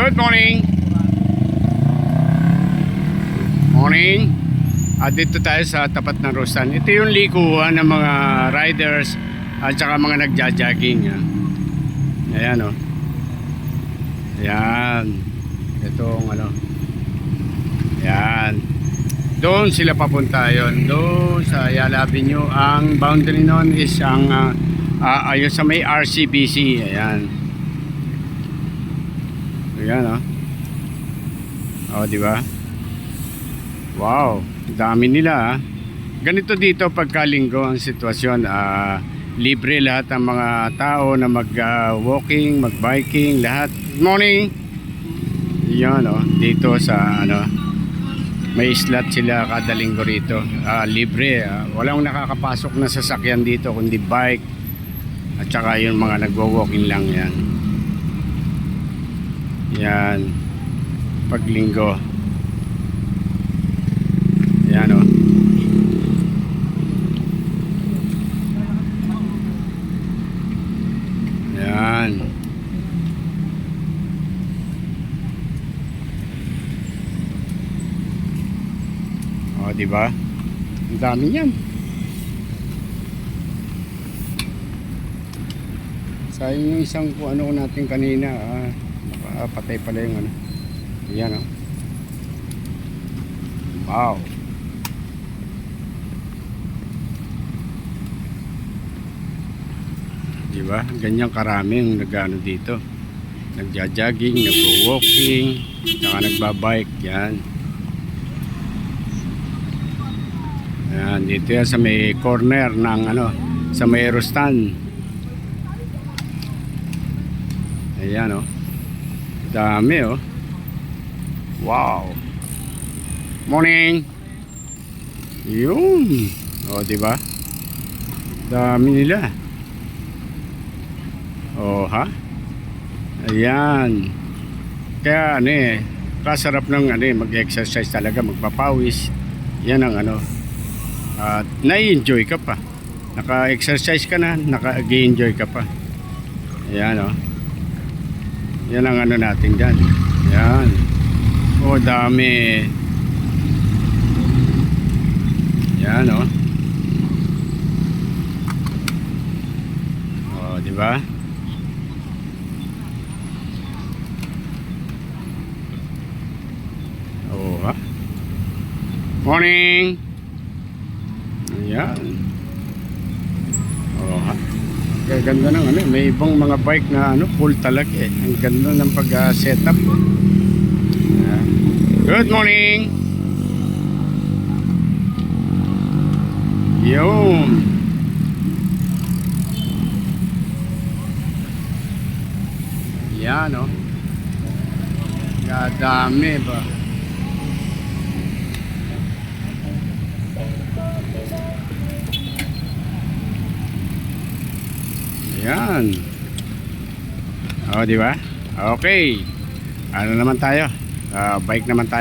Good morning. Morning. At dito tayo sa tapat ng Rosan. Ito yung likuan ng mga riders at saka mga nagja-jogging. ah. Ayan o. Oh. Ayan. Itong ano. Ayan. Doon sila papunta yon. Doon sa Ayala Avenue. Ang boundary noon is ang ah, ah, ayun sa may RCBC. Ayan. Ayan oh. Oh, di ba? Wow, dami nila ah. Ganito dito pagkalinggo ang sitwasyon. Ah, libre lahat ng mga tao na mag-walking, mag-biking, lahat. Morning! Yan oh, dito sa ano, may slot sila kada linggo rito. Ah, libre. ah. walang nakakapasok na sasakyan dito kundi bike at saka yung mga nagwo-walking lang yan. Yan. Paglinggo. Yan o. Yan. O, di ba? Ang dami niyan. Sayang yung isang kung ano natin kanina. Ah, nakapatay pala yung ano. Yan o. Wow. Di ba? Ganyan karami ang nagano dito. Nagja-jogging, nagwo-walking, saka nagbabike. Yan. Yan, dito yan sa may corner ng ano, sa may Aerostan. Ayan oh. Dami oh. Wow. Morning. Yun. O, di ba? Dami nila. O, ha? Ayan. Kaya ano eh, kasarap ng ano eh, mag-exercise talaga, magpapawis. Yan ang ano. At nai-enjoy ka pa. Naka-exercise ka na, naka-enjoy ka pa. Ayan o. Yan ang ano natin dyan. Yan. Oh, dami. Yan, oh. Oh, di ba? Oh, ha? Morning! Ayan. Oh, ha? Kaya ganda ng ano, may ibang mga bike na ano, full talaga eh. Ang ganda ng pag-setup. Ayan. Good morning! Yun! Yan, oh. Kadami ba? Yan. Oh, di ba? Okay. Ano naman tayo? Ah, bike naman tayo.